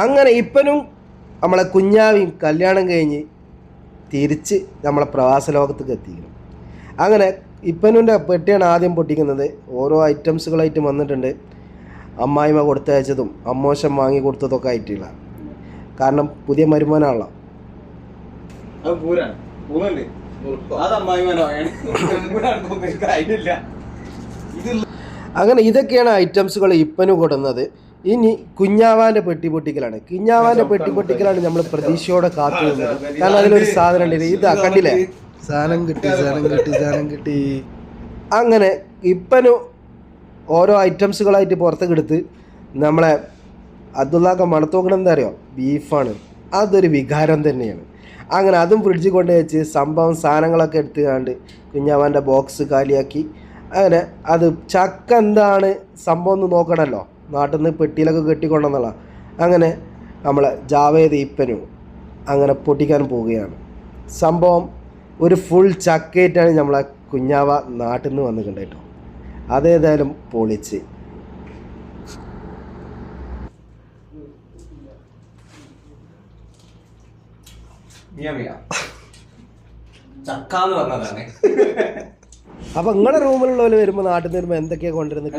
അങ്ങനെ ഇപ്പനും നമ്മളെ കുഞ്ഞാവിയും കല്യാണം കഴിഞ്ഞ് തിരിച്ച് നമ്മളെ പ്രവാസ ലോകത്തേക്ക് എത്തിക്കണം അങ്ങനെ ഇപ്പനുന്റെ പെട്ടിയാണ് ആദ്യം പൊട്ടിക്കുന്നത്. ഓരോ ഐറ്റംസുകളായിട്ട് വന്നിട്ടുണ്ട്. അമ്മായിമ കൊടുത്തയച്ചതും അമ്മോശം വാങ്ങി കൊടുത്തതൊക്കെ ആയിട്ടില്ല കാരണം പുതിയ വരുമാനമാണല്ലോ അങ്ങനെ ഇതൊക്കെയാണ് ഐറ്റംസുകൾ ഇപ്പനു കൊടുക്കുന്നത് ഇനി കുഞ്ഞാവാന്റെ പെട്ടി പൊട്ടിക്കലാണ്. കുഞ്ഞാവാന്റെ പെട്ടി പൊട്ടിക്കലാണ് നമ്മൾ പ്രതീക്ഷയോടെ കാത്തു നിന്നത്. കാരണം അതിലൊരു സാധനം ഉണ്ട്. ഇതാ കണ്ടില്ലേ? സാധനം കിട്ടി സാധനം കിട്ടി സാധനം കിട്ടി. അങ്ങനെ ഇപ്പനു ഓരോ ഐറ്റംസുകളായിട്ട് പുറത്തേക്ക് എടുത്ത് നമ്മളെ അബ്ദുള്ളാക്ക മണത്തോക്കണം എന്താ അറിയോ? ബീഫാണ്. അതൊരു വികാരം തന്നെയാണ്. അങ്ങനെ അതും ഫ്രിഡ്ജിൽ കൊണ്ട് വെച്ച് സംഭവം സാധനങ്ങളൊക്കെ എടുത്ത് കണ്ട് കുഞ്ഞാവാന്റെ ബോക്സ് കാലിയാക്കി. അങ്ങനെ അത് ചക്ക എന്താണ് സംഭവം എന്ന് നോക്കണമല്ലോ നാട്ടിൽ നിന്ന് പെട്ടിയിലൊക്കെ കെട്ടിക്കൊണ്ടെന്നുള്ള അങ്ങനെ നമ്മളെ ജാവേദ് ഇപ്പനും അങ്ങനെ പൊട്ടിക്കാൻ പോവുകയാണ്. സംഭവം ഒരു ഫുൾ ചക്കേറ്റാണ് നമ്മളെ കുഞ്ഞാവ നാട്ടിൽ നിന്ന് വന്നിട്ടുണ്ട് കേട്ടോ. അതേതായാലും പൊളിച്ച്. അപ്പൊ പറഞ്ഞതാണ്. അപ്പം നിങ്ങളുടെ റൂമിലുള്ളവർ വരുമ്പോ നാട്ടിൽ നിന്ന് വരുമ്പോ എന്തൊക്കെയാ കൊണ്ടുവരുന്നത്?